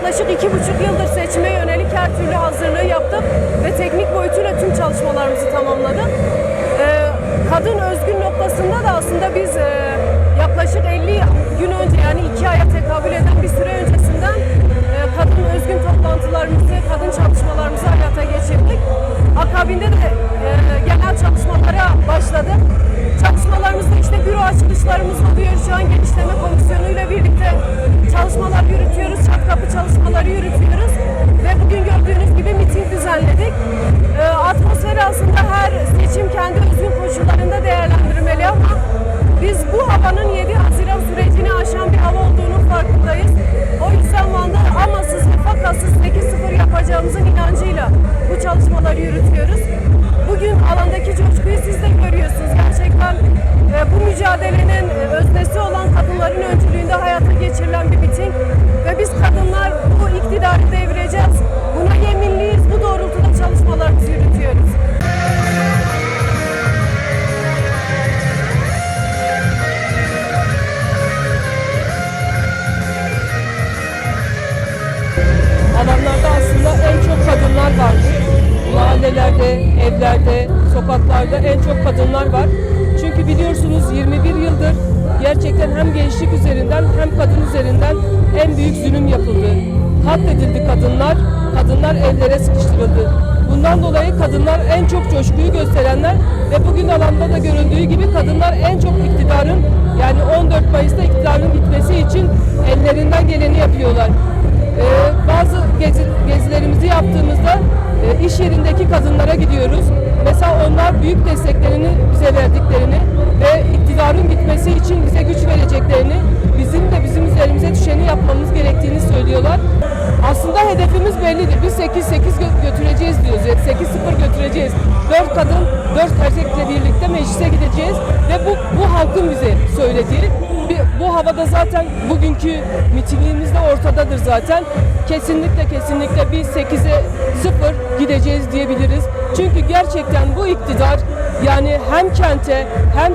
Yaklaşık iki buçuk yıldır seçime yönelik her türlü hazırlığı yaptık ve teknik boyutuyla tüm çalışmalarımızı tamamladık. Ee, kadın özgün noktasında da aslında biz e, yaklaşık 50 gün önce yani iki aya tekabül eden bir süre öncesinden e, kadın özgün toplantılarımızı, kadın çalışmalarımızı hayata geçirdik. Akabinde de e, genel çalışmalara başladık. Çalışmalarımızda işte büro açılışlarımız oluyor. Şu an genişleme komisyonu ile birlikte kadınlar var. Mahallelerde, evlerde, sokaklarda en çok kadınlar var. Çünkü biliyorsunuz 21 yıldır gerçekten hem gençlik üzerinden hem kadın üzerinden en büyük zulüm yapıldı. Katledildi kadınlar, kadınlar evlere sıkıştırıldı. Bundan dolayı kadınlar en çok coşkuyu gösterenler ve bugün alanda da görüldüğü gibi kadınlar en çok iktidarın yani 14 Mayıs'ta iktidarın gitmesi için ellerinden geleni yapıyorlar. Ee, bazı büyük desteklerini bize verdiklerini ve iktidarın gitmesi için bize güç vereceklerini, bizim de bizim üzerimize düşeni yapmamız gerektiğini söylüyorlar. Aslında hedefimiz bellidir. Biz 8-8 zaten bugünkü mitingimizde ortadadır zaten. Kesinlikle kesinlikle biz 8'e 0 gideceğiz diyebiliriz. Çünkü gerçekten bu iktidar yani hem kente hem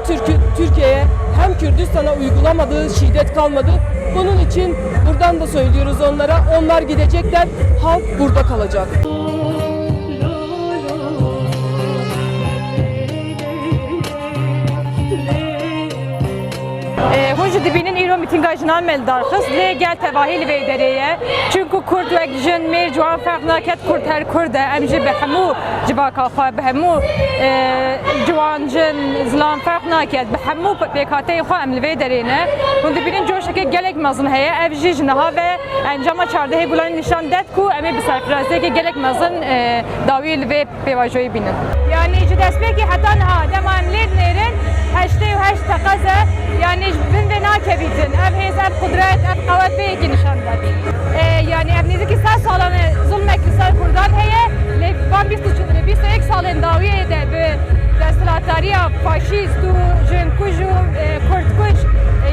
Türkiye'ye hem Kürdistan'a uygulamadığı şiddet kalmadı. Bunun için buradan da söylüyoruz onlara. Onlar gidecekler, halk burada kalacak. Ee, Hoca dibinin mitinga anmeldet darxız. Lê gel tevahil vê dereye. Çünkü Kurd wek jin mêr ciwan ferq naket Kurd her Kurd e. Em jî bi hemû civaka xwe, bi hemû ciwan jin zilan ferq naket. Bi hemû pêkateyê xwe em li vê derê ne. Hûn dibînin coşekê gelek mezin heye. Ev jî ji niha ve encama çardehê gulanê nîşan det ku em ê bi serfiraziyekê gelek mezin dawiyê li vê pêvajoyê bînin. حتی نه دمان لید نیرن هشته و هشت تقاضا yani bin ve nakebidin. Ev hez, ev kudret, ev kavat ve iki nişan dedi. Yani ev nezi ki sen salanı zulmek lisar kurdan heye, le van bir suçları bir ek salın daviye de be destilatariya faşist u jön kuju kurt kuş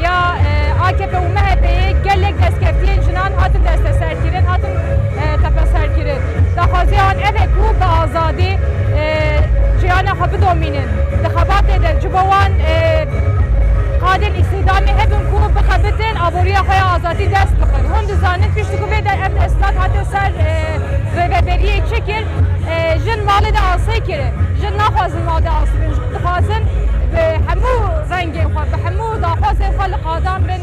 ya AKP u MHP'ye gelek deskeftiyen jinan hatın deste serkirin hatın ابوریا خوی آزادی دست بخن هم دزانت پیش کو به در ام اصلاح حتی سر رهبری چکر جن مال ده آسای کره جن نخوازن مال ده آسای بن خوازن به همو رنگ خو به همو داخواز خلق آدم بن